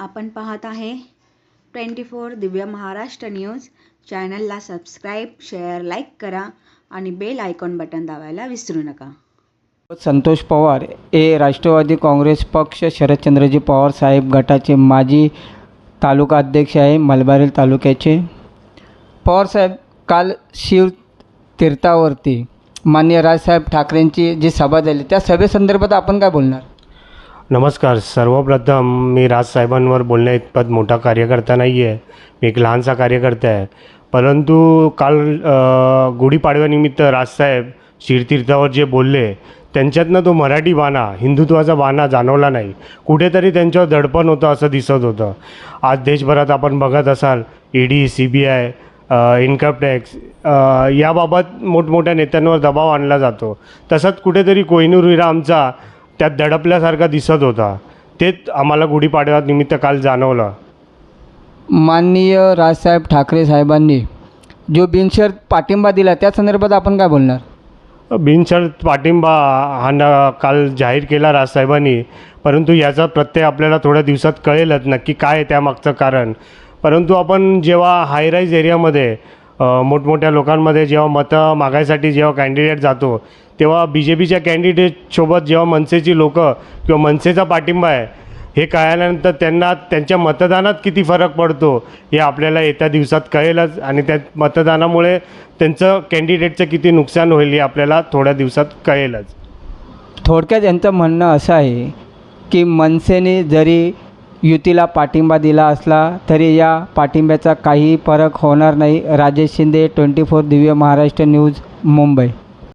आपण पाहत आहे. Twenty four Divya Maharashtra news चॅनलला सबस्क्राईब शेअर लाईक करा आणि बेल आयकॉन बटन दाबायला विसरू नका. संतोष पवार हे राष्ट्रवादी काँग्रेस पक्ष शरदचंद्रजी पवार साहेब गटाचे माजी तालुका अध्यक्ष आहे मलबारील तालुक्याचे. पवार साहेब काल शिव तीर्थावरती मान्य राजसाहेब ठाकरेंची जी सभा झाली त्या सभेसंदर्भात आपण काय बोलणार? नमस्कार सर्वप्रथम मी राजसाहेबांवर बोलण्या इतपत मोठा कार्यकर्ता नाही आहे मी एक लहानसा कार्यकर्ता आहे. परंतु काल गुढीपाडव्यानिमित्त राजसाहेब शिरतीर्थावर जे बोलले त्यांच्यातनं तो मराठी बाणा हिंदुत्वाचा बाणा जाणवला नाही. कुठेतरी त्यांच्यावर दडपण होतं असं दिसत होतं. आज देशभरात आपण बघत असाल E D C B I income tax याबाबत मोठमोठ्या नेत्यांवर दबाव आणला जातो. तसंच कुठेतरी कोहिनूर हिरा आमचा त्यात दडपल्यासारखा दिसत होता. तेच आम्हाला गुढीपाडव्यानिमित्त काल जाणवलं. माननीय राजसाहेब ठाकरे साहेबांनी जो बिनशर्त पाठिंबा दिला त्या संदर्भात आपण काय बोलणार? बिनशर्त पाठिंबा हा न काल जाहीर केला राजसाहेबांनी परंतु याचा प्रत्यय आपल्याला थोड्या दिवसात कळेलच नक्की काय आहे त्यामागचं कारण. परंतु आपण जेव्हा हायराईज एरियामध्ये मोठमोठ्या लोकांमध्ये जेव्हा मतं मागायसाठी जेव्हा कॅन्डिडेट जातो तेव्हा बी जे पीच्या कॅन्डिडेटसोबत जेव्हा मनसेची लोकं किंवा मनसेचा पाठिंबा आहे हे कळाल्यानंतर त्यांना त्यांच्या मतदानात किती फरक पडतो हे आपल्याला येत्या दिवसात कळेलच. आणि त्या मतदानामुळे त्यांचं कॅन्डिडेटचं किती नुकसान होईल हे आपल्याला थोड्या दिवसात कळेलच. थोडक्यात यांचं म्हणणं असं आहे की मनसेने जरी युतीला पाठिंबा दिला असला तरी या पाठिंब्याचा काही फरक होणार नाही. Rajesh Shinde twenty four Divya Maharashtra news Mumbai.